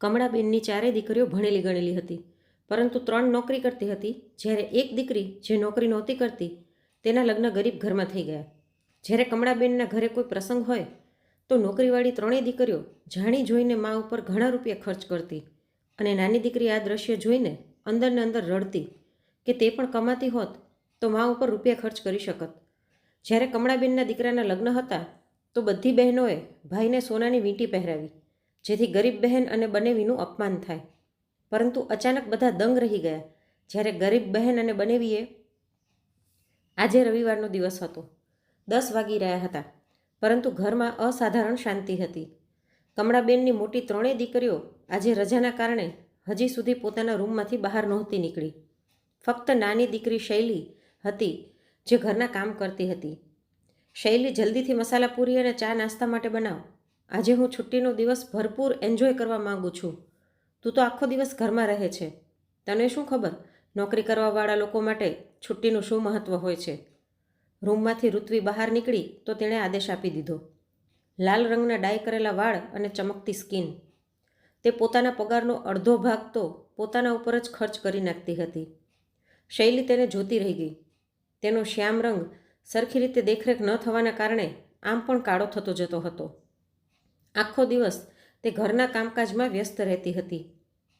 કમળાબેનની ચારેય દીકરીઓ ભણેલી ગણેલી હતી. પરંતુ ત્રણ નોકરી કરતી હતી. જ્યારે એક દીકરી જે નોકરી નહોતી કરતી, તેના લગ્ન ગરીબ ઘરમાં થઈ ગયા. જ્યારે કમળાબેનના ઘરે કોઈ પ્રસંગ હોય, તો નોકરીવાળી ત્રણેય દીકરીઓ જાણી જોઈને મા ઉપર ઘણા રૂપિયા ખર્ચ કરતી અને નાની દીકરી આ દ્રશ્ય જોઈને અંદરને અંદર રડતી કે તે પણ કમાતી હોત, તો મા ઉપર રૂપિયા ખર્ચ કરી શકત. જ્યારે કમળાબેનના દીકરાના લગ્ન હતા, તો બધી બહેનોએ ભાઈને સોનાની વીંટી પહેરાવી. જેથી ગરીબ બહેન અને બનેવીનું અપમાન થાય. પરંતુ અચાનક બધા દંગ રહી ગયા. જ્યારે ગરીબ બહેન અને બનેવીએ આજે રવિવારનો દિવસ હતો. દસ વાગી રહ્યા હતા. પરંતુ ઘરમાં અસાધારણ શાંતિ હતી. કમળાબેનની મોટી ત્રણેય દીકરીઓ આજે રજાના કારણે હજી સુધી પોતાના રૂમમાંથી બહાર નહોતી નીકળી. ફક્ત નાની દીકરી શૈલી હતી જે ઘરના કામ કરતી હતી. શૈલી જલ્દીથી મસાલા પૂરી અને ચા નાસ્તા માટે બનાવ. આજે હું છુટ્ટીનો દિવસ ભરપૂર એન્જોય કરવા માગું છું. તું તો આખો દિવસ ઘરમાં રહે છે. તને શું ખબર? નોકરી કરવાવાળા લોકો માટે છુટ્ટીનું શું મહત્ત્વ હોય છે? રૂમમાંથી ઋત્વી બહાર નીકળી તો તેણે આદેશ આપી દીધો. લાલ રંગના ડાય કરેલા વાળ અને ચમકતી સ્કિન. તે પોતાના પગારનો અડધો ભાગ તો પોતાના ઉપર જ ખર્ચ કરી નાખતી હતી. શૈલી તેને જોતી રહી ગઈ. તેનો શ્યામ રંગ સરખી રીતે દેખરેખ ન થવાના કારણે આમ પણ કાળો થતો જતો હતો. આખો દિવસ તે ઘરના કામકાજમાં વ્યસ્ત રહેતી હતી.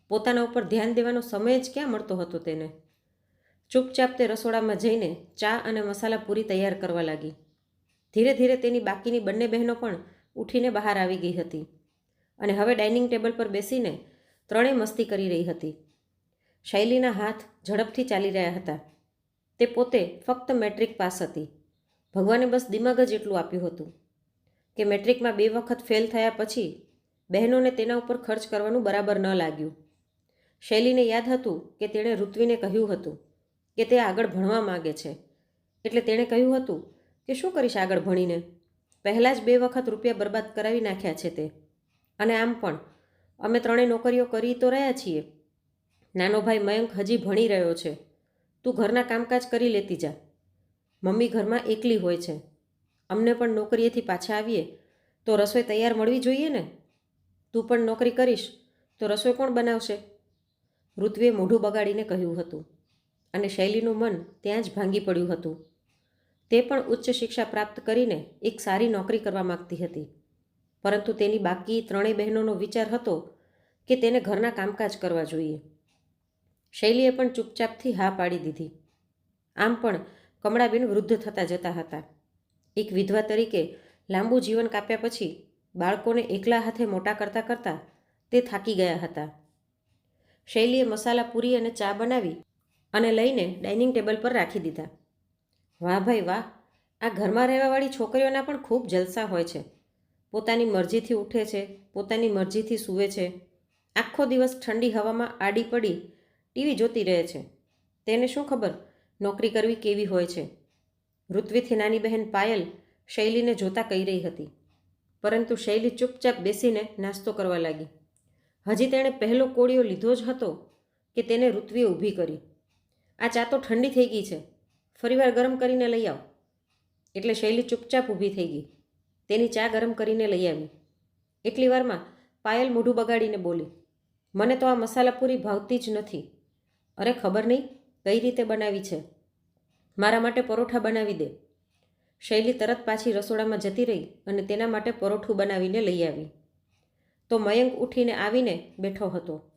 પોતાના ઉપર ધ્યાન દેવાનો સમય જ ક્યાં મળતો હતો તેને? ચૂપચાપ તે રસોડામાં જઈને ચા અને મસાલા પૂરી તૈયાર કરવા લાગી. ધીરે ધીરે તેની બાકીની બંને બહેનો પણ ઉઠીને બહાર આવી ગઈ હતી અને હવે ડાઇનિંગ ટેબલ પર બેસીને ત્રણેય મસ્તી કરી રહી હતી. શૈલીના હાથ ઝડપથી ચાલી રહ્યા હતા. તે પોતે ફક્ત મેટ્રિક પાસ હતી. ભગવાને બસ દિમાગ જ એટલું આપ્યું હતું. કે મેટ્રિકમાં બે વખત ફેલ થયા પછી બહેનોને તેના ઉપર ખર્ચ કરવાનું બરાબર ન લાગ્યું. શૈલીને યાદ હતું કે તેણે ઋત્વિને કહ્યું હતું કે તે આગળ ભણવા માગે છે. એટલે તેણે કહ્યું હતું કે શું કરીશ આગળ ભણીને? પહેલાં જ બે વખત રૂપિયા બરબાદ કરાવી નાખ્યા છે તે. અને આમ પણ, અમે ત્રણેય નોકરીઓ કરી તો રહ્યા છીએ. નાનો ભાઈ મયંક હજી ભણી રહ્યો છે. તું ઘરના કામકાજ કરી લેતી જા. મમ્મી ઘરમાં એકલી હોય છે. અમને પણ નોકરીએથી પાછા આવીએ, તો રસોઈ તૈયાર મળવી જોઈએ ને? તું પણ નોકરી કરીશ, તો રસોઈ કોણ બનાવશે? ઋત્વે મોઢું બગાડીને કહ્યું હતું અને શૈલીનું મન ત્યાં જ ભાંગી પડ્યું હતું. તે પણ ઉચ્ચ શિક્ષા પ્રાપ્ત કરીને એક સારી નોકરી કરવા માગતી હતી. પરંતુ તેની બાકી ત્રણેય બહેનોનો વિચાર હતો કે તેને ઘરના કામકાજ કરવા જોઈએ. શૈલીએ પણ ચૂપચાપથી હા પાડી દીધી. આમ પણ કમળાબેન વૃદ્ધ થતા જતા હતા. એક વિધવા તરીકે લાંબુ જીવન કાપ્યા પછી બાળકોને એકલા હાથે મોટા કરતાં કરતાં તે થાકી ગયા હતા. શૈલીએ મસાલા પૂરી અને ચા બનાવી અને લઈને ડાઇનિંગ ટેબલ પર રાખી દીધા. વાહ ભાઈ વાહ, આ ઘરમાં રહેવાવાળી છોકરીઓના પણ ખૂબ જલસા હોય છે. પોતાની મરજીથી ઉઠે છે, પોતાની મરજીથી સૂવે છે. આખો દિવસ ઠંડી હવામાં આડી પડી ટીવી જોતી રહે છે. તેને શું ખબર, નોકરી કરવી કેવી હોય છે? ઋત્વીથી નાની બહેન પાયલ શૈલીને જોતા કહી રહી હતી. પરંતુ શૈલી ચૂપચાપ બેસીને નાસ્તો કરવા લાગી. હજી તેણે પહેલો કોળિયો લીધો જ હતો કે તેને ઋત્વીએ ઊભી કરી. આ ચા તો ઠંડી થઈ ગઈ છે. ફરીવાર ગરમ કરીને લઈ આવ. એટલે શૈલી ચૂપચાપ ઊભી થઈ ગઈ. તેની ચા ગરમ કરીને લઈ આવી. એટલી વારમાં પાયલ મોઢું બગાડીને બોલી, મને તો આ મસાલા પૂરી ભાવતી જ નથી. અરે ખબર નહીં કઈ રીતે બનાવી છે? મારા માટે પરોઠા બનાવી દે. શૈલી તરત પાછી રસોડામાં જતી રહી અને તેના માટે પરોઠું બનાવીને લઈ આવી. તો મયંક ઉઠીને આવીને બેઠો હતો.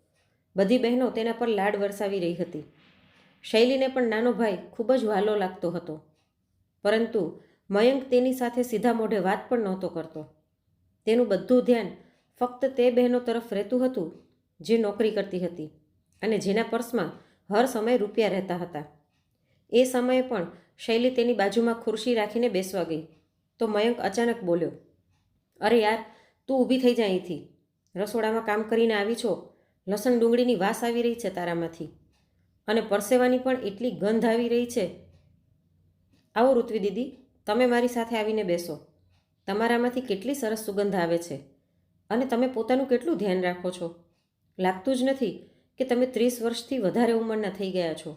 બધી બહેનો તેના પર લાડ વરસાવી રહી હતી. શૈલીને પણ નાનો ભાઈ ખૂબ જ વહાલો લાગતો હતો. પરંતુ મયંક તેની સાથે સીધા મોઢે વાત પણ નહોતો કરતો. તેનું બધું ધ્યાન ફક્ત તે બહેનો તરફ રહેતું હતું જે નોકરી કરતી હતી અને જેના પર્સમાં હર સમય રૂપિયા રહેતા હતા. એ સમયે પણ શૈલી તેની બાજુમાં ખુરશી રાખીને બેસવા ગઈ. તો મયંક અચાનક બોલ્યો, અરે યાર, તું ઊભી થઈ જા અહીંથી. રસોડામાં કામ કરીને આવી છો. લસણ ડુંગળીની વાસ આવી રહી છે તારામાંથી. અને પરસેવાની પણ એટલી ગંધ આવી રહી છે. આવો ઋત્વી દીદી, તમે મારી સાથે આવીને બેસો. તમારામાંથી કેટલી સરસ સુગંધ આવે છે. અને તમે પોતાનું કેટલું ધ્યાન રાખો છો. લાગતું જ નથી કે તમે ત્રીસ વર્ષથી વધારે ઉંમરના થઈ ગયા છો.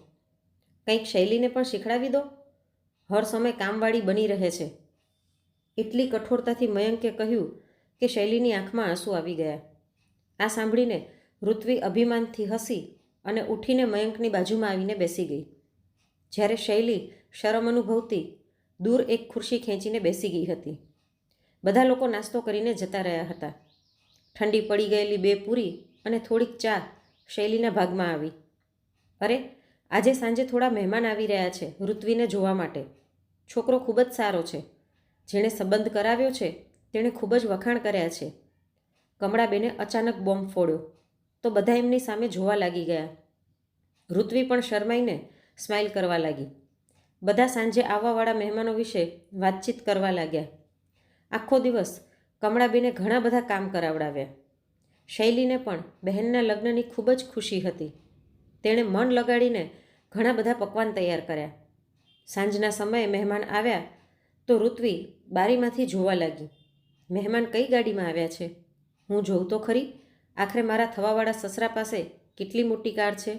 કંઈક શૈલીને પણ શીખડાવી દો. હર સમય કામવાળી બની રહે છે. એટલી કઠોરતાથી મયંકે કહ્યું કે શૈલીની આંખમાં આંસુ આવી ગયા. આ સાંભળીને ઋત્વી અભિમાનથી હસી અને ઉઠીને મયંકની બાજુમાં આવીને બેસી ગઈ. જ્યારે શૈલી શરમ અનુભવતી દૂર એક ખુરશી ખેંચીને બેસી ગઈ હતી. બધા લોકો નાસ્તો કરીને જતા રહ્યા હતા. ઠંડી પડી ગયેલી બે પૂરી અને થોડીક ચા શૈલીના ભાગમાં આવી. અરે આજે સાંજે થોડા મહેમાન આવી રહ્યા છે ઋત્વીને જોવા માટે. છોકરો ખૂબ જ સારો છે. જેણે સંબંધ કરાવ્યો છે, તેણે ખૂબ જ વખાણ કર્યા છે. કમળાબેને અચાનક બોમ્બ ફોડ્યો, તો બધા એમની સામે જોવા લાગી ગયા. ઋત્વી પણ શરમાઈને સ્માઇલ કરવા લાગી. બધા સાંજે આવવાવાળા મહેમાનો વિશે વાતચીત કરવા લાગ્યા. આખો દિવસ કમળાબેને ઘણા બધા કામ કરાવડાવ્યા. શૈલીને પણ બહેનના લગ્નની ખૂબ જ ખુશી હતી. તેણે મન લગાડીને ઘણા બધા પકવાન તૈયાર કર્યા. સાંજના સમયે મહેમાન આવ્યા તો ઋત્વી બારીમાંથી જોવા લાગી. મહેમાન કઈ ગાડીમાં આવ્યા છે? હું જોઉં તો ખરી? આખરે મારા થવાવાળા સસરા પાસે કેટલી મોટી કાર છે?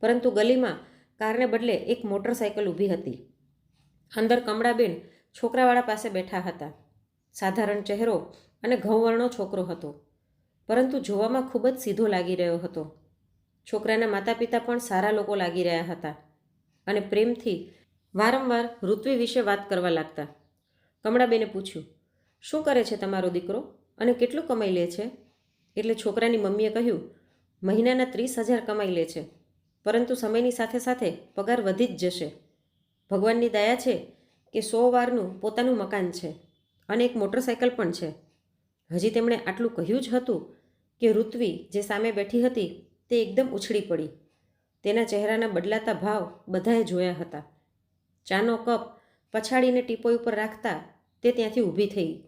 પરંતુ ગલીમાં કારને બદલે એક મોટરસાયકલ ઊભી હતી. અંદર કમળાબેન છોકરાવાળા પાસે બેઠા હતા. સાધારણ ચહેરો અને ઘઉંવર્ણો છોકરો હતો. પરંતુ જોવામાં ખૂબ જ સીધો લાગી રહ્યો હતો. છોકરાના માતા પિતા પણ સારા લોકો લાગી રહ્યા હતા અને પ્રેમથી વારંવાર ઋત્વી વિશે વાત કરવા લાગતા. કમળાબેને પૂછ્યું, શું કરે છે તમારો દીકરો અને કેટલું કમાઈ લે છે? એટલે છોકરાની મમ્મીએ કહ્યું, મહિનાના ત્રીસ હજાર કમાઈ લે છે, પરંતુ સમયની સાથે સાથે પગાર વધી જ જશે. ભગવાનની દયા છે કે સો વારનું પોતાનું મકાન છે અને એક મોટરસાયકલ પણ છે. હજી તેમણે આટલું કહ્યું જ હતું કે ઋત્વી જે સામે બેઠી હતી તે એકદમ ઉછળી પડી. તેના ચહેરાના બદલાતા ભાવ બધાએ જોયા હતા. ચાનો કપ પછાડીને ટીપોઈ ઉપર રાખતા તે ત્યાંથી ઊભી થઈ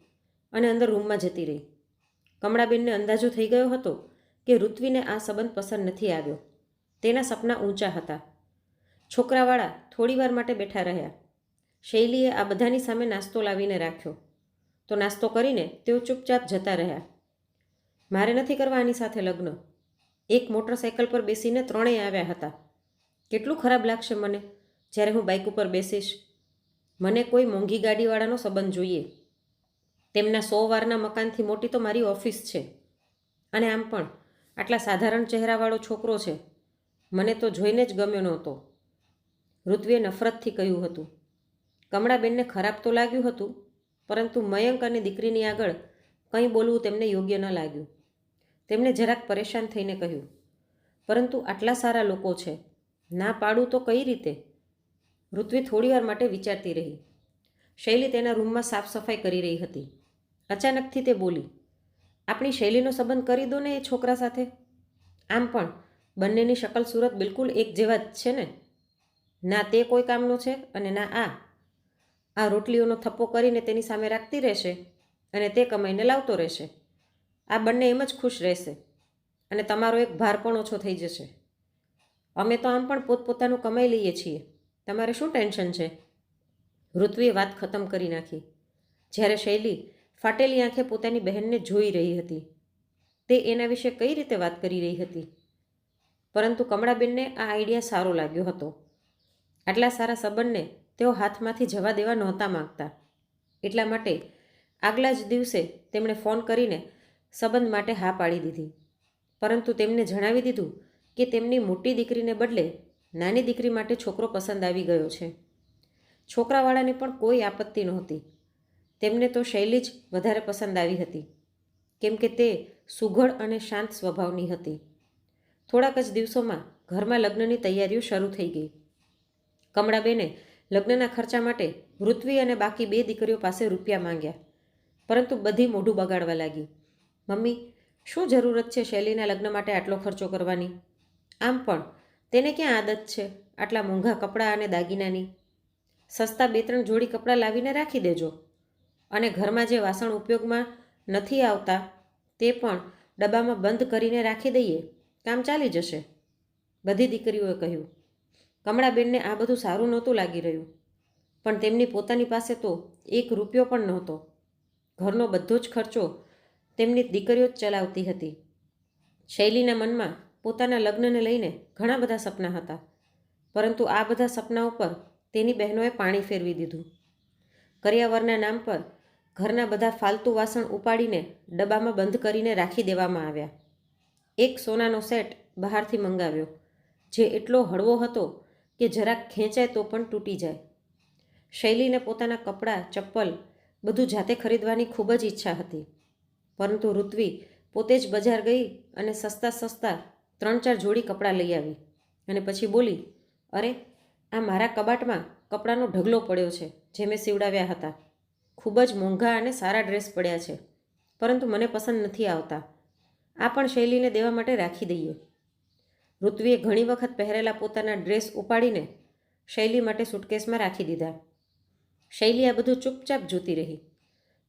અને અંદર રૂમમાં જતી રહી. કમળાબેનને અંદાજો થઈ ગયો હતો કે ઋત્વીને આ સંબંધ પસંદ નથી આવ્યો. તેના સપના ઊંચા હતા. છોકરાવાળા થોડીવાર માટે બેઠા રહ્યા. શૈલીએ આ બધાની સામે નાસ્તો લાવીને રાખ્યો. તો નાસ્તો કરીને તેઓ ચૂપચાપ જતા રહ્યા. મારે નથી કરવા આની સાથે લગ્ન. એક મોટરસાયકલ પર બેસીને ત્રણેય આવ્યા હતા. કેટલું ખરાબ લાગશે મને જ્યારે હું બાઇક ઉપર બેસીશ? મને કોઈ મોંઘી ગાડીવાળાનો સંબંધ જોઈએ. તેમના સો વારના મકાનથી મોટી તો મારી ઓફિસ છે. અને આમ પણ, આટલા સાધારણ ચહેરાવાળો છોકરો છે. મને તો જોઈને જ ગમ્યો નહોતો. ઋત્વીએ નફરતથી કહ્યું હતું. કમળાબેનને ખરાબ તો લાગ્યું હતું, પરંતુ મયંક અને દીકરીની આગળ કંઈ બોલવું તેમને યોગ્ય ન લાગ્યું. તેમણે જરાક પરેશાન થઈને કહ્યું, પરંતુ આટલા સારા લોકો છે. ના પાડું તો કઈ રીતે? ઋત્વી થોડીવાર માટે વિચારતી રહી. શૈલી તેના રૂમમાં સાફ સફાઈ કરી રહી હતી. અચાનકથી તે બોલી, આપણી શૈલીનો સંબંધ કરી દો ને એ છોકરા સાથે. આમ પણ, બંનેની શકલ સુરત બિલકુલ એક જેવા જ છે ને? ના તે કોઈ કામનો છે અને ના આ. આ રોટલીઓનો થપ્પો કરીને તેની સામે રાખતી રહેશે અને તે કમાઈને લાવતો રહેશે. આ બંને એમ જ ખુશ રહેશે અને તમારો એક ભાર પણ ઓછો થઈ જશે. અમે તો આમ પણ પોતપોતાનું કમાઈ લઈએ છીએ. તમારે શું ટેન્શન છે? ઋત્વીએ વાત ખતમ કરી નાખી. જ્યારે શૈલી ફાટેલી આંખે પોતાની બહેનને જોઈ રહી હતી, તે એના વિશે કઈ રીતે વાત કરી રહી હતી? પરંતુ કમળાબેનને આ આઈડિયા સારો લાગ્યો હતો. આટલા સારા સંબંધને તેઓ હાથમાંથી જવા દેવા નહોતા માગતા. એટલા માટે આગલા જ દિવસે તેમણે ફોન કરીને સંબંધ માટે હા પાડી દીધી. પરંતુ તેમને જણાવી દીધું કે તેમની મોટી દીકરીને બદલે નાની દીકરી માટે છોકરો પસંદ આવી ગયો છે. છોકરાવાળાને પણ કોઈ આપત્તિ નહોતી. તેમને તો શૈલી જ વધારે પસંદ આવી હતી. કેમ કે તે સુઘડ અને શાંત સ્વભાવની હતી. થોડાક જ દિવસોમાં ઘરમાં લગ્નની તૈયારીઓ શરૂ થઈ ગઈ. કમળાબેને લગ્નના ખર્ચા માટે પૃથ્વી અને બાકી બે દીકરીઓ પાસે રૂપિયા માંગ્યા, પરંતુ બધી મોઢું બગાડવા લાગી. મમ્મી, શું જરૂરત છે શૈલીના લગ્ન માટે આટલો ખર્ચો કરવાની? આમ પણ, તેને ક્યાં આદત છે આટલા મોંઘા કપડાં અને દાગીનાની? સસ્તા બે ત્રણ જોડી કપડાં લાવીને રાખી દેજો. અને ઘરમાં જે વાસણ ઉપયોગમાં નથી આવતા, તે પણ ડબ્બામાં બંધ કરીને રાખી દઈએ. કામ ચાલી જશે. બધી દીકરીઓએ કહ્યું. કમળાબેનને આ બધું સારું નહોતું લાગી રહ્યું. પણ તેમની પોતાની પાસે તો એક રૂપિયો પણ નહોતો. ઘરનો બધો જ ખર્ચો તેમની દીકરીઓ જ ચલાવતી હતી. શૈલીના મનમાં પોતાના લગ્નને લઈને ઘણા બધા સપના હતા, પરંતુ આ બધા સપના ઉપર તેની બહેનોએ પાણી ફેરવી દીધું. કરિયાવરના નામ પર ઘરના બધા ફાલતુ વાસણ ઉપાડીને ડબ્બામાં બંધ કરીને રાખી દેવામાં આવ્યા. એક સોનાનો સેટ બહારથી મંગાવ્યો, જે એટલો હળવો હતો કે જરાક ખેંચાય તો પણ તૂટી જાય. શૈલીને પોતાના કપડાં, ચપ્પલ બધું જાતે ખરીદવાની ખૂબ જ ઈચ્છા હતી. પરંતુ ઋત્વી પોતે જ બજાર ગઈ અને સસ્તા સસ્તા ત્રણ ચાર જોડી કપડાં લઈ આવી. અને પછી બોલી, અરે, આ મારા કબાટમાં કપડાનો ઢગલો પડ્યો છે, જે મેં સીવડાવ્યા હતા. ખૂબ જ મોંઘા અને સારા ડ્રેસ પડ્યા છે, પરંતુ મને પસંદ નથી આવતા. આ પણ શૈલીને દેવા માટે રાખી દઈએ. ઋત્વીએ ઘણી વખત પહેરેલા પોતાના ડ્રેસ ઉપાડીને શૈલી માટે સુટકેસમાં રાખી દીધા. શૈલી આ બધું ચૂપચાપ જોતી રહી.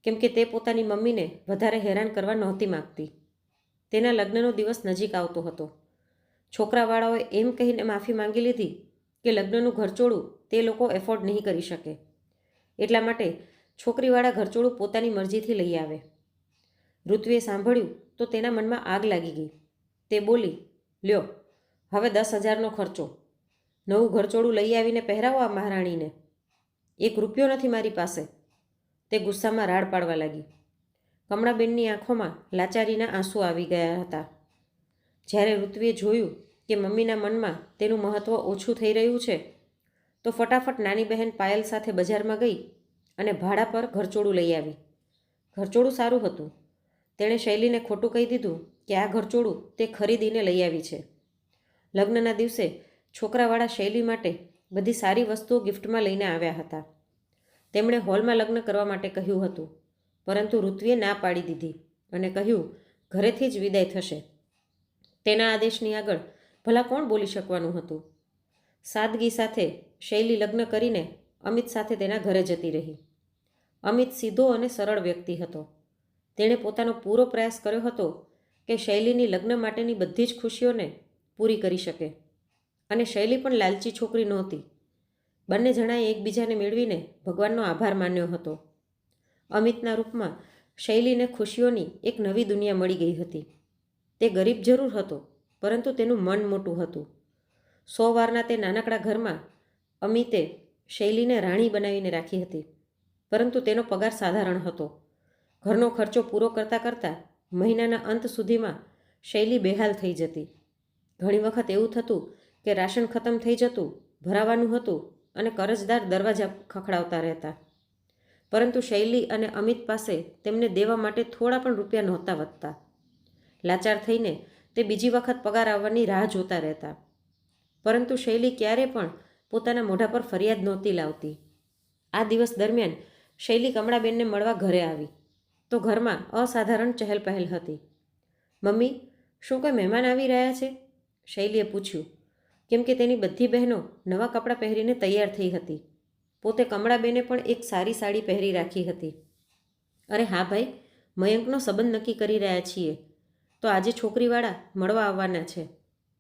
કેમ કે તે પોતાની મમ્મીને વધારે હેરાન કરવા નહોતી માગતી. તેના લગ્નનો દિવસ નજીક આવતો હતો. છોકરાવાળાઓએ એમ કહીને માફી માંગી લીધી કે લગ્નનું ઘરચોળું તે લોકો એફોર્ડ નહીં કરી શકે. એટલા માટે છોકરીવાળા ઘરચોળું પોતાની મરજીથી લઈ આવે. ઋત્વીએ સાંભળ્યું તો તેના મનમાં આગ લાગી ગઈ. તે બોલી, લ્યો, હવે દસ હજારનો ખર્ચો. નવું ઘરચોળું લઈ આવીને પહેરાવો આ મહારાણીને. એક રૂપિયો નથી મારી પાસે. તે ગુસ્સામાં રાડ પાડવા લાગી. કમળાબેનની આંખોમાં લાચારીના આંસુ આવી ગયા હતા. જ્યારે ઋત્વીએ જોયું કે મમ્મીના મનમાં તેનું મહત્ત્વ ઓછું થઈ રહ્યું છે, તો ફટાફટ નાની બહેન પાયલ સાથે બજારમાં ગઈ અને ભાડા પર ઘરચોળું લઈ આવી. ઘરચોળું સારું હતું. તેણે શૈલીને ખોટું કહી દીધું કે આ ઘરચોળું તે ખરીદીને લઈ આવી છે. લગ્નના દિવસે છોકરાવાળા શૈલી માટે બધી સારી વસ્તુઓ ગિફ્ટમાં લઈને આવ્યા હતા. તેમણે હોલમાં લગ્ન કરવા માટે કહ્યું હતું, પરંતુ ઋત્વીએ ના પાડી દીધી અને કહ્યું, ઘરેથી જ વિદાય થશે. તેના આદેશની આગળ ભલા કોણ બોલી શકવાનું હતું? સાદગી સાથે શૈલી લગ્ન કરીને અમિત સાથે તેના ઘરે જતી રહી. અમિત સીધો અને સરળ વ્યક્તિ હતો. તેણે પોતાનો પૂરો પ્રયાસ કર્યો હતો કે શૈલીની લગ્ન માટેની બધી જ ખુશીઓને પૂરી કરી શકે. અને શૈલી પણ લાલચી છોકરી નહોતી. બંને જણાએ એકબીજાને મેળવીને ભગવાનનો આભાર માન્યો હતો. અમિતના રૂપમાં શૈલીને ખુશીઓની એક નવી દુનિયા મળી ગઈ હતી. તે ગરીબ જરૂર હતો, પરંતુ તેનું મન મોટું હતું. સો વારના તે નાનકડા ઘરમાં અમિતે શૈલીને રાણી બનાવીને રાખી હતી, પરંતુ તેનો પગાર સાધારણ હતો. ઘરનો ખર્ચો પૂરો કરતાં કરતાં મહિનાના અંત સુધીમાં શૈલી બેહાલ થઈ જતી. ઘણી વખત એવું થતું કે રાશન ખતમ થઈ જતું, ભરાવાનું હતું અને કરજદાર દરવાજા ખખડાવતા રહેતા. પરંતુ શૈલી અને અમિત પાસે તેમને દેવા માટે થોડા પણ રૂપિયા નહોતા વધતા. લાચાર થઈને તે બીજી વખત પગાર આવવાની રાહ જોતા રહેતા. પરંતુ શૈલી ક્યારે પણ પોતાના મોઢા પર ફરિયાદ નહોતી લાવતી. આ દિવસ દરમિયાન શૈલી કમળાબેનને મળવા ઘરે આવી. તો ઘરમાં અસાધારણ ચહેલ પહેલ હતી. મમ્મી, શું કોઈ મહેમાન આવી રહ્યા છે? શૈલીએ પૂછ્યું. કેમ કે તેની બધી બહેનો નવા કપડાં પહેરીને તૈયાર થઈ હતી. પોતે કમળાબેને પણ એક સારી સાડી પહેરી રાખી હતી. અરે હા ભાઈ, મયંકનો સંબંધ નક્કી કરી રહ્યા છીએ. તો આજે છોકરીવાળા મળવા આવવાના છે.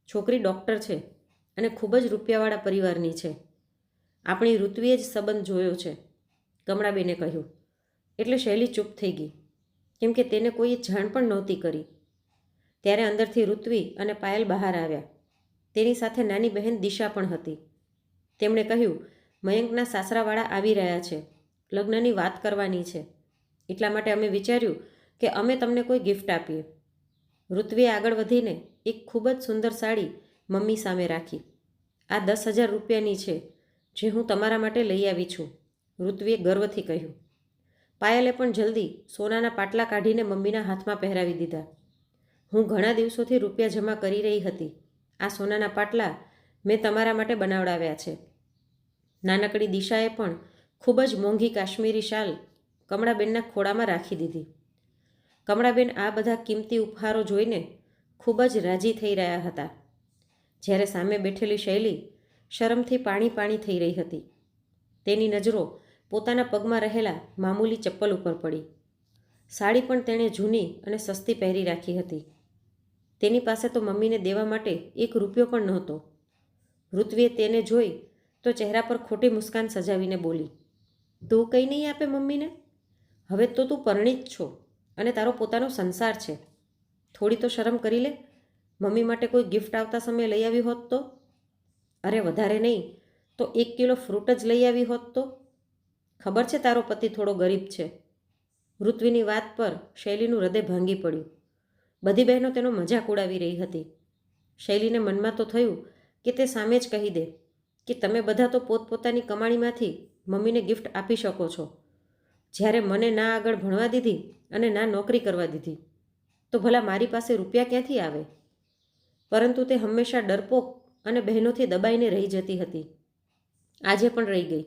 છોકરી ડૉક્ટર છે અને ખૂબ જ રૂપિયાવાળા પરિવારની છે. આપણી ઋત્વીએ જ સંબંધ જોયો છે, કમળાબેને કહ્યું. એટલે શૈલી ચૂપ થઈ ગઈ. કેમ કે તેને કોઈએ જાણ પણ નહોતી કરી. ત્યારે અંદરથી ઋત્વી અને પાયલ બહાર આવ્યા. તેની સાથે નાની બહેન દિશા પણ હતી. તેમણે કહ્યું, મયંકના સાસરાવાળા આવી રહ્યા છે. લગ્નની વાત કરવાની છે. એટલા માટે અમે વિચાર્યું કે અમે તમને કોઈ ગિફ્ટ આપીએ. ઋત્વીએ આગળ વધીને એક ખૂબ જ સુંદર સાડી મમ્મી સામે રાખી. આ દસ હજાર રૂપિયાની છે, જે હું તમારા માટે લઈ આવી છું ઋત્વીએ ગર્વથી કહ્યું. પાયલે પણ જલ્દી સોનાના પાટલા કાઢીને મમ્મીના હાથમાં પહેરાવી દીધા. હું ઘણા દિવસોથી રૂપિયા જમા કરી રહી હતી. આ સોનાના પાટલા મેં તમારા માટે બનાવડાવ્યા છે. નાનકડી દિશાએ પણ ખૂબ જ મોંઘી કાશ્મીરી શાલ કમળાબેનના ખોળામાં રાખી દીધી. કમળાબેન આ બધા કિંમતી ઉપહારો જોઈને ખૂબ જ રાજી થઈ રહ્યા હતા. જ્યારે સામે બેઠેલી શૈલી શરમથી પાણી પાણી થઈ રહી હતી. તેની નજરો પોતાના પગમાં રહેલા મામૂલી ચપ્પલ ઉપર પડી. સાડી પણ તેણે જૂની અને સસ્તી પહેરી રાખી હતી. તેની પાસે તો મમ્મીને દેવા માટે એક રૂપિયો પણ નહોતો. ઋત્વીએ તેને જોઈ તો ચહેરા પર ખોટી મુસ્કાન સજાવીને બોલી, તું કંઈ નહીં આપે મમ્મીને? હવે તો તું પરણિત છો અને તારો પોતાનો સંસાર છે. થોડી તો શરમ કરી લે. મમ્મી માટે કોઈ ગિફ્ટ આવતા સમયે લઈ આવી હોત તો? અરે વધારે નહીં, તો એક કિલો ફ્રૂટ જ લઈ આવી હોત તો? ખબર છે તારો પતિ થોડો ગરીબ છે. ઋત્વીની વાત પર શૈલીનું હૃદય ભાંગી પડ્યું. બધી બહેનો તેનો મજાક ઉડાવી રહી હતી. શૈલીને મનમાં તો થયું કે તે સામે જ કહી દે કે તમે બધા તો પોતપોતાની કમાણીમાંથી મમ્મીને ગિફ્ટ આપી શકો છો. જ્યારે મને ના આગળ ભણવા દીધી અને ના નોકરી કરવા દીધી, તો ભલા મારી પાસે રૂપિયા ક્યાંથી આવે? પરંતુ તે હંમેશા ડરપોક અને બહેનોથી દબાઈને રહી જતી હતી. આજે પણ રહી ગઈ.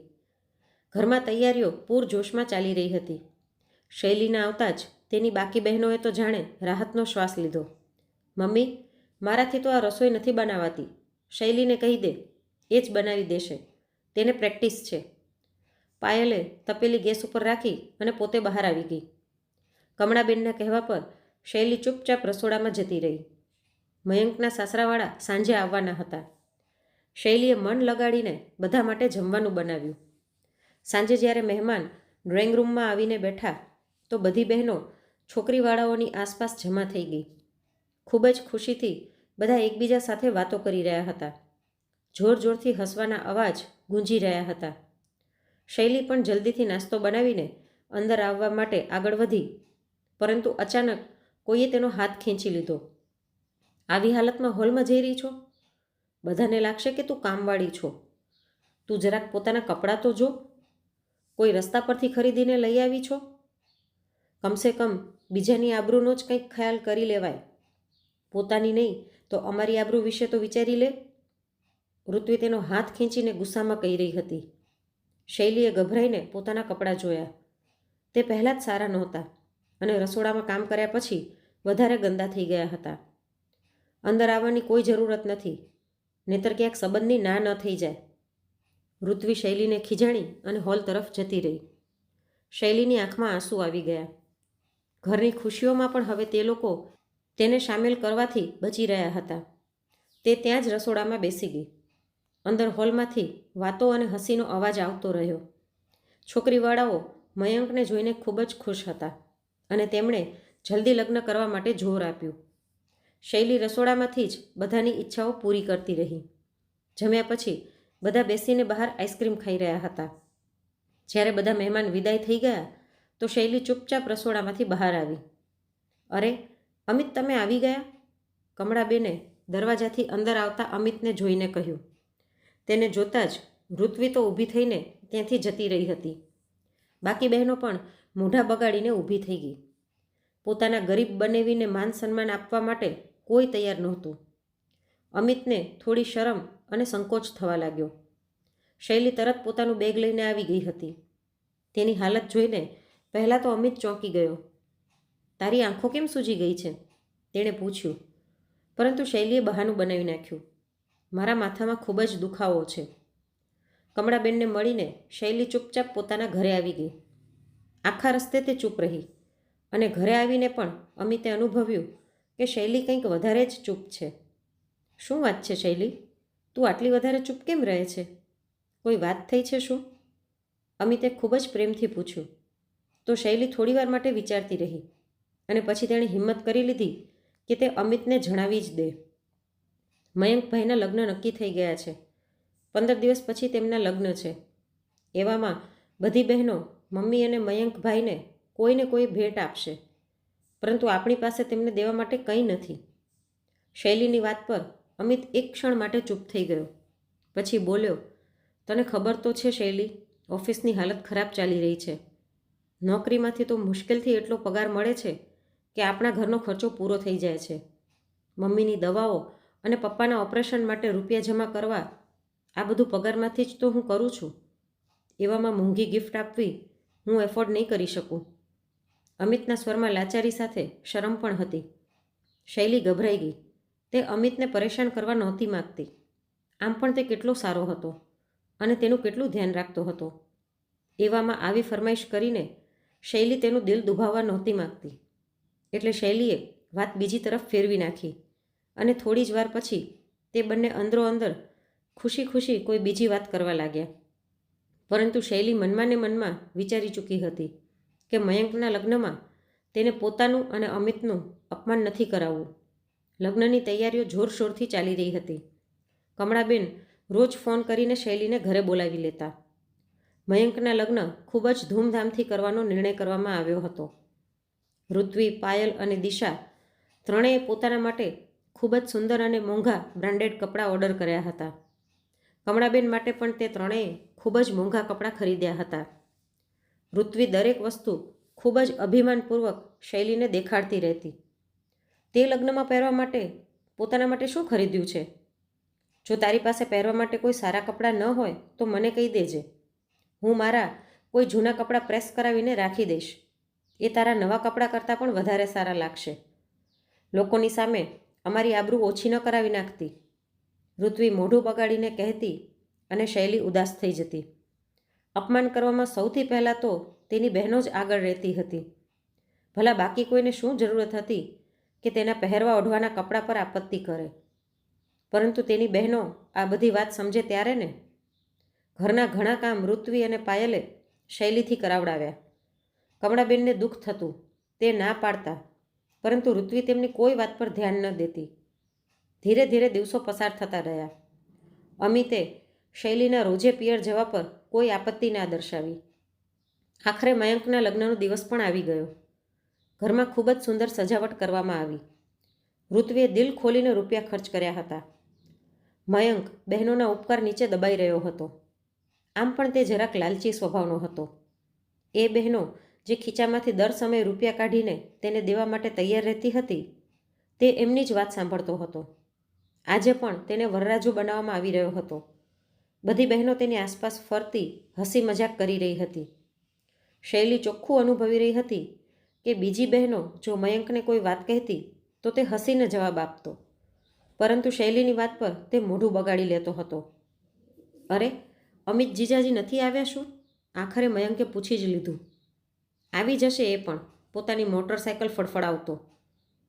ઘરમાં તૈયારીઓ પૂરજોશમાં ચાલી રહી હતી. શૈલીના આવતા જ તેની બાકી બહેનોએ તો જાણે રાહતનો શ્વાસ લીધો. મમ્મી, મારાથી તો આ રસોઈ નથી બનાવાતી. શૈલીને કહી દે. એ જ બનાવી દેશે. તેને પ્રેક્ટિસ છે. પાયલે તપેલી ગેસ ઉપર રાખી અને પોતે બહાર આવી ગઈ. કમળાબેનના કહેવા પર શૈલી ચૂપચાપ રસોડામાં જતી રહી. મયંકના સાસરાવાળા સાંજે આવવાના હતા. શૈલીએ મન લગાડીને બધા માટે જમવાનું બનાવ્યું. સાંજે જ્યારે મહેમાન ડ્રોઈંગ રૂમમાં આવીને બેઠા, તો બધી બહેનો છોકરીવાળાઓની આસપાસ જમા થઈ ગઈ. ખૂબ જ ખુશીથી બધા એકબીજા સાથે વાતો કરી રહ્યા હતા. જોર જોરથી હસવાના અવાજ ગુંજી રહ્યા હતા. શૈલી પણ જલ્દીથી નાસ્તો બનાવીને અંદર આવવા માટે આગળ વધી, પરંતુ અચાનક કોઈએ તેનો હાથ ખેંચી લીધો. આવી હાલતમાં હોલમાં જઈ રહી છો? બધાને લાગશે કે તું કામવાળી છો. તું જરાક પોતાના કપડાં તો જો. કોઈ રસ્તા પરથી ખરીદીને લઈ આવી છો? કમસે કમ બીજાની આબરૂનો જ કંઈક ખ્યાલ કરી લેવાય. પોતાની નહીં, તો અમારી આબરૂ વિશે તો વિચારી લે. ઋત્વી તેનો હાથ ખેંચીને ગુસ્સામાં કહી રહી હતી. શૈલીએ ગભરાઈને પોતાના કપડાં જોયા. તે પહેલાં જ સારા નહોતા અને રસોડામાં કામ કર્યા પછી વધારે ગંદા થઈ ગયા હતા. અંદર આવવાની કોઈ જરૂરત નથી, નહીતર ક્યાંક સંબંધની ના ન થઈ જાય. ઋત્વી શૈલીને ખીજાણી અને હોલ તરફ જતી રહી. શૈલીની આંખમાં આંસુ આવી ગયા. ઘરની ખુશીઓમાં પણ હવે તે લોકો તેને સામેલ કરવાથી બચી રહ્યા હતા. તે ત્યાં જ રસોડામાં બેસી ગઈ. અંદર હોલમાંથી વાતો અને હસીનો અવાજ આવતો રહ્યો. છોકરીવાળાઓ મયંકને જોઈને ખૂબ જ ખુશ હતા અને તેમણે જલ્દી લગ્ન કરવા માટે જોર આપ્યું. શૈલી રસોડામાંથી જ બધાની ઈચ્છાઓ પૂરી કરતી રહી. જમ્યા પછી બધા બેસીને બહાર આઈસ્ક્રીમ ખાઈ રહ્યા હતા. જ્યારે બધા મહેમાન વિદાય થઈ ગયા તો શૈલી ચૂપચાપ રસોડામાંથી બહાર આવી. અરે, અમિત, તમે આવી ગયા? કમળાબેને દરવાજાથી અંદર આવતા અમિતને જોઈને કહ્યું. તેને જોતાં જ ઋત્વી તો ઊભી થઈને ત્યાંથી જતી રહી હતી. બાકી બહેનો પણ મોઢા બગાડીને ઊભી થઈ ગઈ. પોતાના ગરીબ બનેવીને માન સન્માન આપવા માટે કોઈ તૈયાર નહોતું. અમિતને થોડી શરમ અને સંકોચ થવા લાગ્યો. શૈલી તરત પોતાનું બેગ લઈને આવી ગઈ હતી. તેની હાલત જોઈને પહેલાં તો અમિત ચોંકી ગયો. તારી આંખો કેમ સૂજી ગઈ છે? તેણે પૂછ્યું. પરંતુ શૈલીએ બહાનું બનાવી નાખ્યું. મારા માથામાં ખૂબ જ દુખાવો છે. કમળાબેનને મળીને શૈલી ચૂપચાપ પોતાના ઘરે આવી ગઈ. આખા રસ્તે તે ચૂપ રહી અને ઘરે આવીને પણ અમિતે અનુભવ્યું કે શૈલી કંઈક વધારે જ ચૂપ છે. શું વાત છે શૈલી? તું આટલી વધારે ચૂપ કેમ રહે છે? કોઈ વાત થઈ છે શું? અમિતે ખૂબ જ પ્રેમથી પૂછ્યું. તો શૈલી થોડીવાર માટે વિચારતી રહી અને પછી તેણે હિંમત કરી લીધી કે તે અમિતને જણાવી જ દે. મયંકભાઈના લગ્ન નક્કી થઈ ગયા છે. પંદર દિવસ પછી તેમના લગ્ન છે. એવામાં બધી બહેનો, મમ્મી અને મયંકભાઈને કોઈને કોઈ ભેટ આપશે. પરંતુ આપણી પાસે તેમને દેવા માટે કંઈ નથી. શૈલીની વાત પર અમિત એક ક્ષણ માટે ચૂપ થઈ ગયો. પછી બોલ્યો, તને ખબર તો છે શૈલી, ઓફિસની હાલત ખરાબ ચાલી રહી છે. નોકરીમાંથી તો મુશ્કેલથી એટલો પગાર મળે છે કે આપણા ઘરનો ખર્ચો પૂરો થઈ જાય છે. મમ્મીની દવાઓ અને પપ્પાના ઓપરેશન માટે રૂપિયા જમા કરવા આ બધું પગારમાંથી જ તો હું કરું છું. એવામાં મોંઘી ગિફ્ટ આપવી હું એફોર્ડ નહીં કરી શકું. અમિતના સ્વરમાં લાચારી સાથે શરમ પણ હતી. શૈલી ગભરાઈ ગઈ. તે અમિતને પરેશાન કરવા નહોતી માગતી. આમ પણ તે કેટલો સારો હતો અને તેનું કેટલું ધ્યાન રાખતો હતો. એવામાં આવી ફરમાઈશ કરીને શૈલી તેનું દિલ દુભાવવા નહોતી માગતી. એટલે શૈલીએ વાત બીજી તરફ ફેરવી નાખી અને થોડી જ વાર પછી તે બંને અંદરો અંદર ખુશી ખુશી કોઈ બીજી વાત કરવા લાગ્યા. પરંતુ શૈલી મનમાં ને મનમાં વિચારી ચૂકી હતી કે મયંકના લગ્નમાં તેને પોતાનું અને અમિતનું અપમાન નથી કરાવવું. લગ્નની તૈયારીઓ જોરશોરથી ચાલી રહી હતી. કમળાબેન રોજ ફોન કરીને શૈલીને ઘરે બોલાવી લેતા. મયંકના લગ્ન ખૂબ જ ધૂમધામથી કરવાનો નિર્ણય કરવામાં આવ્યો હતો. ઋત્વી, પાયલ અને દિશા ત્રણેય પોતાના માટે ખૂબ જ સુંદર અને મોંઘા બ્રાન્ડેડ કપડાં ઓર્ડર કર્યા હતા. કમળાબેન માટે પણ તે ત્રણેય ખૂબ જ મોંઘા કપડાં ખરીદ્યા હતા. ઋત્વી દરેક વસ્તુ ખૂબ જ અભિમાનપૂર્વક શૈલીને દેખાડતી રહેતી. તે લગ્નમાં પહેરવા માટે પોતાના માટે શું ખરીદ્યું છે? જો તારી પાસે પહેરવા માટે કોઈ સારા કપડાં ન હોય તો મને કહી દેજે. હું મારા કોઈ જૂના કપડાં પ્રેસ કરાવીને રાખી દઈશ. એ તારા નવા કપડાં કરતાં પણ વધારે સારા લાગશે. લોકોની સામે અમારી આબરૂ ઓછી ન કરાવી નાખતી. ઋત્વી મોઢું બગાડીને કહેતી અને શૈલી ઉદાસ થઈ જતી. અપમાન કરવામાં સૌથી પહેલાં તો તેની બહેનો જ આગળ રહેતી હતી. ભલા બાકી કોઈને શું જરૂરત હતી કે તેના પહેરવા ઓઢવાના કપડાં પર આપત્તિ કરે? પરંતુ તેની બહેનો આ બધી વાત સમજે ત્યારે ને ઘરના ઘણા કામ ઋત્વી અને પાયલે શૈલીથી કરાવડાવ્યા. કમળાબેનને દુઃખ થતું, તે ના પાડતા, પરંતુ ઋત્વી તેમની કોઈ વાત પર ધ્યાન ન દેતી. ધીરે ધીરે દિવસો પસાર થતા રહ્યા. અમિતે શૈલીના રોજે પિયર જવા પર કોઈ આપત્તિ ના દર્શાવી. આખરે મયંકના લગ્નનો દિવસ પણ આવી ગયો. ઘરમાં ખૂબ જ સુંદર સજાવટ કરવામાં આવી. ઋત્વીએ દિલ ખોલીને રૂપિયા ખર્ચ કર્યા હતા. મયંક બહેનોના ઉપકાર નીચે દબાઈ રહ્યો હતો. આમ પણ તે જરાક લાલચી સ્વભાવનો હતો. એ બહેનો જે ખીચામાંથી દર સમયે રૂપિયા કાઢીને તેને દેવા માટે તૈયાર રહેતી હતી, તે એમની જ વાત સાંભળતો હતો. આજે પણ તેને વરરાજો બનાવવામાં આવી રહ્યો હતો. બધી બહેનો તેની આસપાસ ફરતી હસી મજાક કરી રહી હતી. શૈલી ચોખ્ખું અનુભવી રહી હતી કે બીજી બહેનો જો મયંકને કોઈ વાત કહેતી તો તે હસીને જવાબ આપતો. પરંતુ શૈલીની વાત પર તે મોઢું બગાડી લેતો હતો. અરે અમિત જીજાજી નથી આવ્યા શું? આખરે મયંકે પૂછી જ લીધું. આવી જશે એ પણ. પોતાની મોટરસાયકલ ફડફડાવતો.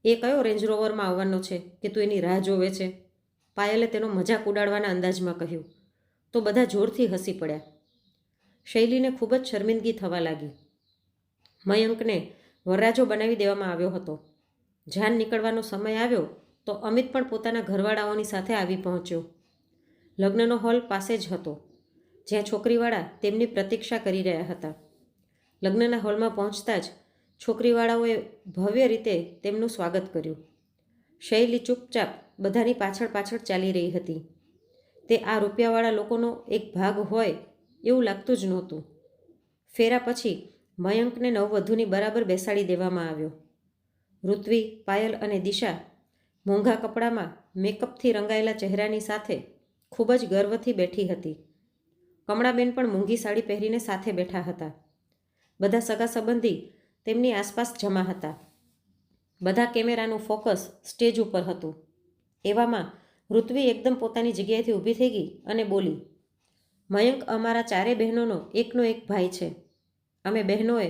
એ કયો રેન્જ રોવરમાં આવવાનો છે કે તું એની રાહ જોવે છે? પાયલે તેનો મજાક ઉડાડવાના અંદાજમાં કહ્યું. તો બધા જોરથી હસી પડ્યા. શૈલીને ખૂબ જ શર્મિંદગી થવા લાગી. મયંકને વરરાજો બનાવી દેવામાં આવ્યો હતો. જાન નીકળવાનો સમય આવ્યો તો અમિત પણ પોતાના ઘરવાળાઓની સાથે આવી પહોંચ્યો. લગ્નનો હોલ પાસે જ હતો. જ્યાં છોકરીવાળા તેમની પ્રતીક્ષા કરી રહ્યા હતા. લગ્નના હોલમાં પહોંચતા જ છોકરીવાળાઓએ ભવ્ય રીતે તેમનું સ્વાગત કર્યું. શૈલી ચૂપચાપ બધાની પાછળ પાછળ ચાલી રહી હતી. તે આ રૂપિયાવાળા લોકોનો એક ભાગ હોય એવું લાગતું જ નહોતું. ફેરા પછી મયંકને નવવધુની બરાબર બેસાડી દેવામાં આવ્યો. ઋત્વી, પાયલ અને દિશા મોંઘા કપડામાં મેકઅપથી રંગાયેલા ચહેરાની સાથે ખૂબ જ ગર્વથી બેઠી હતી. કમળાબેન પણ મૂંઘી સાડી પહેરીને સાથે બેઠા હતા. બધા સગા સંબંધી તેમની આસપાસ જમા હતા. બધા કેમેરાનું ફોકસ સ્ટેજ ઉપર હતું. એવામાં ઋત્વી એકદમ પોતાની જગ્યાએથી ઊભી થઈ ગઈ અને બોલી, મયંક અમારા ચારે બહેનોનો એકનો એક ભાઈ છે. અમે બહેનોએ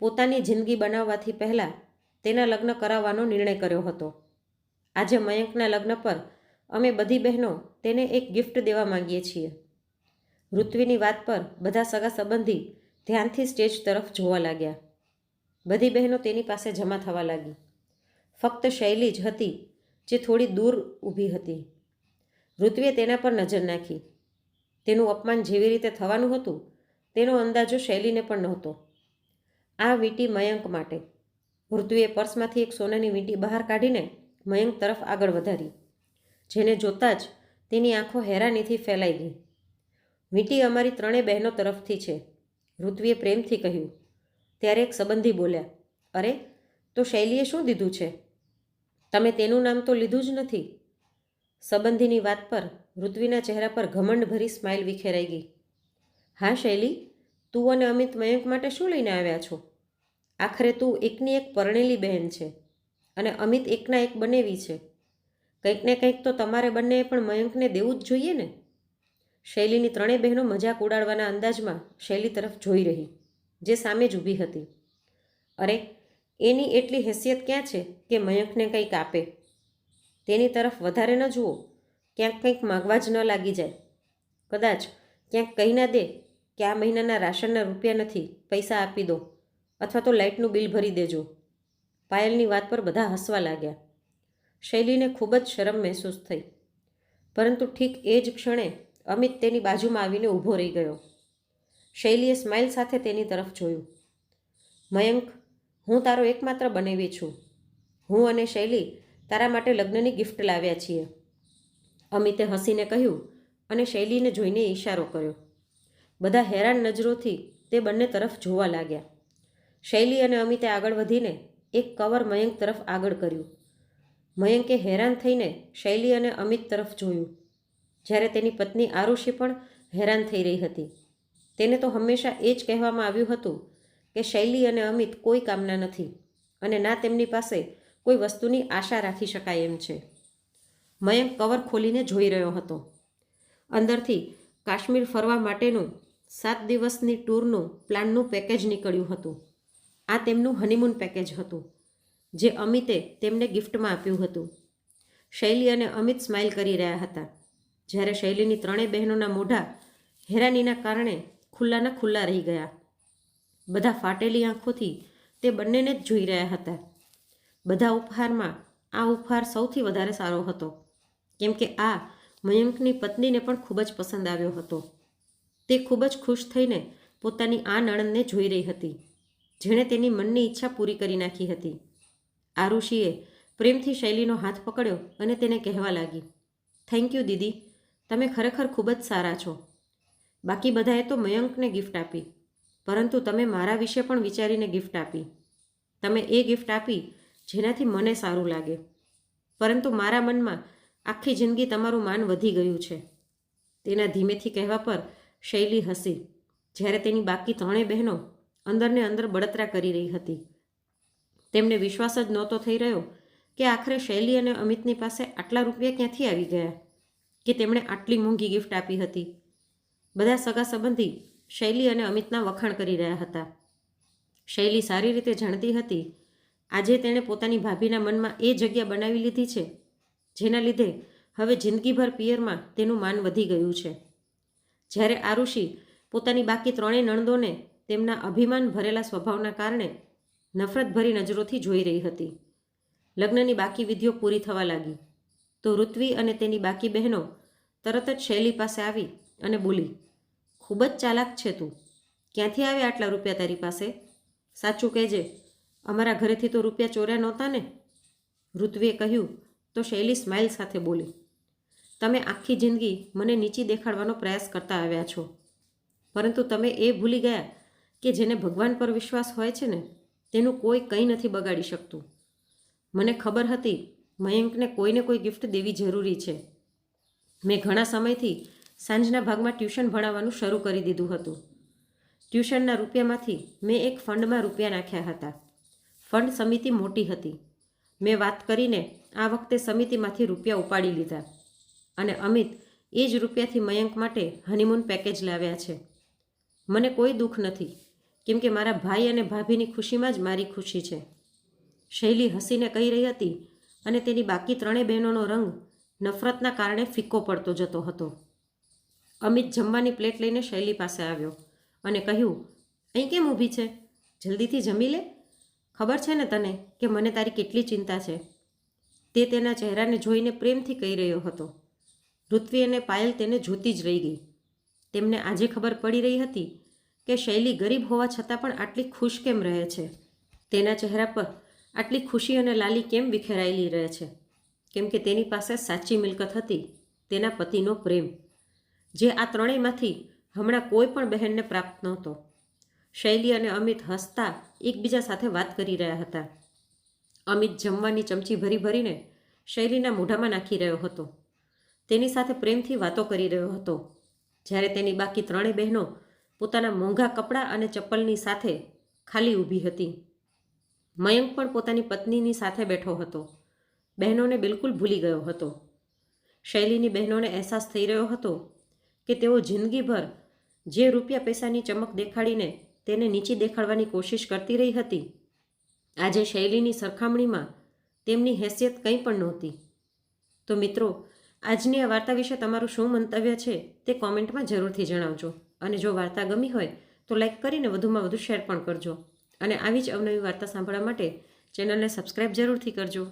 પોતાની જિંદગી બનાવવાથી પહેલાં તેના લગ્ન કરાવવાનો નિર્ણય કર્યો હતો. આજે મયંકના લગ્ન પર અમે બધી બહેનો તેને એક ગિફ્ટ દેવા માંગીએ છીએ. ઋત્વીની વાત પર બધા સગા સંબંધી ધ્યાનથી સ્ટેજ તરફ જોવા લાગ્યા. બધી બહેનો તેની પાસે જમા થવા લાગી. ફક્ત શૈલી જ હતી જે થોડી દૂર ઊભી હતી. ઋત્વીએ તેના પર નજર નાખી. તેનું અપમાન જેવી રીતે થવાનું હતું, તેનો અંદાજો શૈલીને પણ નહોતો. આ વીંટી મયંક માટે. ઋત્વીએ પર્સમાંથી એક સોનાની વીંટી બહાર કાઢીને મયંક તરફ આગળ વધારી, જેને જોતાં જ તેની આંખો હેરાનીથી ફેલાઈ ગઈ. વીંટી અમારી ત્રણેય બહેનો તરફથી છે. ઋત્વીએ પ્રેમથી કહ્યું. ત્યારે એક સંબંધી બોલ્યા, અરે, તો શૈલીએ શું દીધું છે? તમે તેનું નામ તો લીધું જ નથી. સંબંધીની વાત પર ઋત્વીના ચહેરા પર ઘમંડભરી સ્માઇલ વિખેરાઈ ગઈ. હા શૈલી, તું અને અમિત મયંક માટે શું લઈને આવ્યા છો? આખરે તું એકની એક પરણેલી બહેન છે અને અમિત એકના એક બનેવી છે. કંઈક ને કંઈક તો તમારે બંનેએ પણ મયંકને દેવું જ જોઈએ ને. શૈલીની ત્રણેય બહેનો મજાક ઉડાડવાના અંદાજમાં શૈલી તરફ જોઈ રહી, જે સામે જ ઊભી હતી. અરે, એની એટલી હેસિયત ક્યાં છે કે મયંકને કંઈક આપે? તેની તરફ વધારે ન જુઓ, ક્યાંક કંઈક માગવા જ ન લાગી જાય. કદાચ ક્યાંક કહી ના દે કે આ મહિનાના રાશનના રૂપિયા નથી, પૈસા આપી દો, અથવા તો લાઇટનું બિલ ભરી દેજો. પાયલની વાત પર બધા હસવા લાગ્યા. શૈલીને ખૂબ જ શરમ મહેસૂસ થઈ. પરંતુ ઠીક એ જ ક્ષણે અમિત તેની બાજુમાં આવીને ઊભો રહી ગયો. શૈલીએ સ્માઇલ સાથે તેની તરફ જોયું. મયંક, હું તારો એકમાત્ર બનેવી છું. હું અને શૈલી તારા માટે લગ્નની ગિફ્ટ લાવ્યા છીએ. અમિતે હસીને કહ્યું અને શૈલીને જોઈને ઈશારો કર્યો. બધા હેરાન નજરોથી તે બંને તરફ જોવા લાગ્યા. શૈલી અને અમિતે આગળ વધીને એક કવર મયંક તરફ આગળ કર્યું. મયંકે હેરાન થઈને શૈલી અને અમિત તરફ જોયું. જ્યારે તેની પત્ની આરુષી પણ હેરાન થઈ રહી હતી. તેને તો હંમેશા એ જ કહેવામાં આવ્યું હતું કે શૈલી અને અમિત કોઈ કામના નથી અને ના તેમની પાસે કોઈ વસ્તુની આશા રાખી શકાય એમ છે. મયંક કવર ખોલીને જોઈ રહ્યો હતો. અંદરથી કાશ્મીર ફરવા માટેનું સાત દિવસની ટૂરનું પ્લાનનું પેકેજ નીકળ્યું હતું. આ તેમનું હનીમૂન પેકેજ હતું, જે અમિતે તેમને ગિફ્ટમાં આપ્યું હતું. શૈલી અને અમિત સ્માઇલ કરી રહ્યા હતા. જ્યારે શૈલીની ત્રણેય બહેનોના મોઢા હેરાનીના કારણે ખુલ્લાના ખુલ્લા રહી ગયા. બધા ફાટેલી આંખોથી તે બંનેને જ જોઈ રહ્યા હતા. બધા ઉપહારમાં આ ઉપહાર સૌથી વધારે સારો હતો, કેમ કે આ મયંકની પત્નીને પણ ખૂબ જ પસંદ આવ્યો હતો. તે ખૂબ જ ખુશ થઈને પોતાની આ નણંદને જોઈ રહી હતી, જેણે તેની મનની ઈચ્છા પૂરી કરી નાખી હતી. આરુષિએ પ્રેમથી શૈલીનો હાથ પકડ્યો અને તેને કહેવા લાગી થેન્ક યુ દીદી. તમે ખરેખર ખૂબ જ સારા છો. બાકી બધાએ તો મયંકને ગિફ્ટ આપી. પરંતુ તમે મારા વિશે પણ વિચારીને ગિફ્ટ આપી. તમે એ ગિફ્ટ આપી જેનાથી મને સારું લાગે. પરંતુ મારા મનમાં આખી જિંદગી તમારું માન વધી ગયું છે. તેના ધીમેથી કહેવા પર શૈલી હસી, જ્યારે તેની બાકી ત્રણેય બહેનો અંદરને અંદર બળતરા કરી રહી હતી. તેમને વિશ્વાસ જ નહોતો થઈ રહ્યો કે આખરે શૈલી અને અમિતની પાસે આટલા રૂપિયા ક્યાંથી આવી ગયા? કે તેમણે આટલી મોંઘી ગિફ્ટ આપી હતી. બધા સગા સંબંધી શૈલી અને અમિતના વખાણ કરી રહ્યા હતા. શૈલી સારી રીતે જાણતી હતી. આજે તેણે પોતાની ભાભીના મનમાં એ જગ્યા બનાવી લીધી છે, જેના લીધે હવે જિંદગીભર પિયરમાં તેનું માન વધી ગયું છે. જ્યારે આરુષિ પોતાની બાકી ત્રણેય નણંદોને તેમના અભિમાન ભરેલા સ્વભાવના કારણે નફરતભરી નજરોથી જોઈ રહી હતી. લગ્નની બાકી વિધિઓ પૂરી થવા લાગી. તો ઋત્વી અને તેની બાકી બહેનો તરત જ શૈલી પાસે આવી અને બોલી, ખૂબ જ ચાલાક છે તું. ક્યાંથી આવે આટલા રૂપિયા તારી પાસે? સાચું કહેજે, અમારા ઘરેથી તો રૂપિયા ચોર્યા નહોતા ને. ઋત્વીએ કહ્યું, તો શૈલી સ્માઇલ સાથે બોલી, તમે આખી જિંદગી મને નીચી દેખાડવાનો પ્રયાસ કરતા આવ્યા છો. પરંતુ તમે એ ભૂલી ગયા કે જેને ભગવાન પર વિશ્વાસ હોય છે ને, તેનું કોઈ કંઈ નથી બગાડી શકતું. મને ખબર હતી મયંકને કોઈને કોઈ ગિફ્ટ દેવી જરૂરી છે. મેં ઘણા સમયથી સાંજના ભાગમાં ટ્યુશન ભણાવવાનું શરૂ કરી દીધું હતું. ટ્યુશનના રૂપિયામાંથી મેં એક ફંડમાં રૂપિયા નાખ્યા હતા. ફંડ સમિતિ મોટી હતી. મેં વાત કરીને આ વખતે સમિતિમાંથી રૂપિયા ઉપાડી લીધા. અને અમિત એ જ રૂપિયાથી મયંક માટે હનીમૂન પેકેજ લાવ્યા છે. મને કોઈ દુઃખ નથી, કેમ કે મારા ભાઈ અને ભાભીની ખુશીમાં જ મારી ખુશી છે. શૈલી હસીને કહી રહી હતી અને તેની બાકી ત્રણેય બહેનોનો રંગ નફરતના કારણે ફિક્કો પડતો જતો હતો. અમિત જમવાની પ્લેટ લઈને શૈલી પાસે આવ્યો અને કહ્યું, અહીં કેમ ઊભી છે? જલ્દીથી જમી લે? ખબર છે ને તને કે મને તારી કેટલી ચિંતા છે? તે તેના ચહેરાને જોઈને પ્રેમથી કહી રહ્યો હતો. ઋત્વી અને પાયલ તેને જોતી જ રહી ગઈ. તેમને આજે ખબર પડી રહી હતી કે શૈલી ગરીબ હોવા છતાં પણ આટલી ખુશ કેમ રહે છે? તેના ચહેરા પર આટલી ખુશી અને લાલી કેમ વિખેરાયેલી રહે છે? કેમ કે તેની પાસે સાચી મિલકત હતી, તેના પતિનો પ્રેમ, જે આ ત્રણેયમાંથી હમણાં કોઈ પણ બહેનને પ્રાપ્ત નહોતો. શૈલી અને અમિત હસતા એકબીજા સાથે વાત કરી રહ્યા હતા. અમિત જમવાની ચમચી ભરી ભરીને શૈલીના મોઢામાં નાખી રહ્યો હતો. તેની સાથે પ્રેમથી વાતો કરી રહ્યો હતો. જ્યારે તેની બાકી ત્રણેય બહેનો પોતાના મોંઘા કપડાં અને ચપ્પલની સાથે ખાલી ઊભી હતી. મયંક પણ પોતાની પત્નીની સાથે બેઠો હતો. બહેનોને બિલકુલ ભૂલી ગયો હતો. શૈલીની બહેનોને અહેસાસ થઈ રહ્યો હતો કે તેઓ જિંદગીભર જે રૂપિયા પૈસાની ચમક દેખાડીને તેને નીચી દેખાડવાની કોશિશ કરતી રહી હતી, આજે શૈલીની સરખામણીમાં તેમની હેસિયત કંઈ પણ નહોતી. તો મિત્રો, આજની આ વાર્તા વિશે તમારું શું મંતવ્ય છે તે કોમેન્ટમાં જરૂરથી જણાવજો. અને જો વાર્તા ગમી હોય તો લાઈક કરીને વધુમાં વધુ શેર પણ કરજો. અને આવી જ અવનવી વાર્તા સાંભળવા માટે ચેનલને સબસ્ક્રાઈબ જરૂરથી કરજો.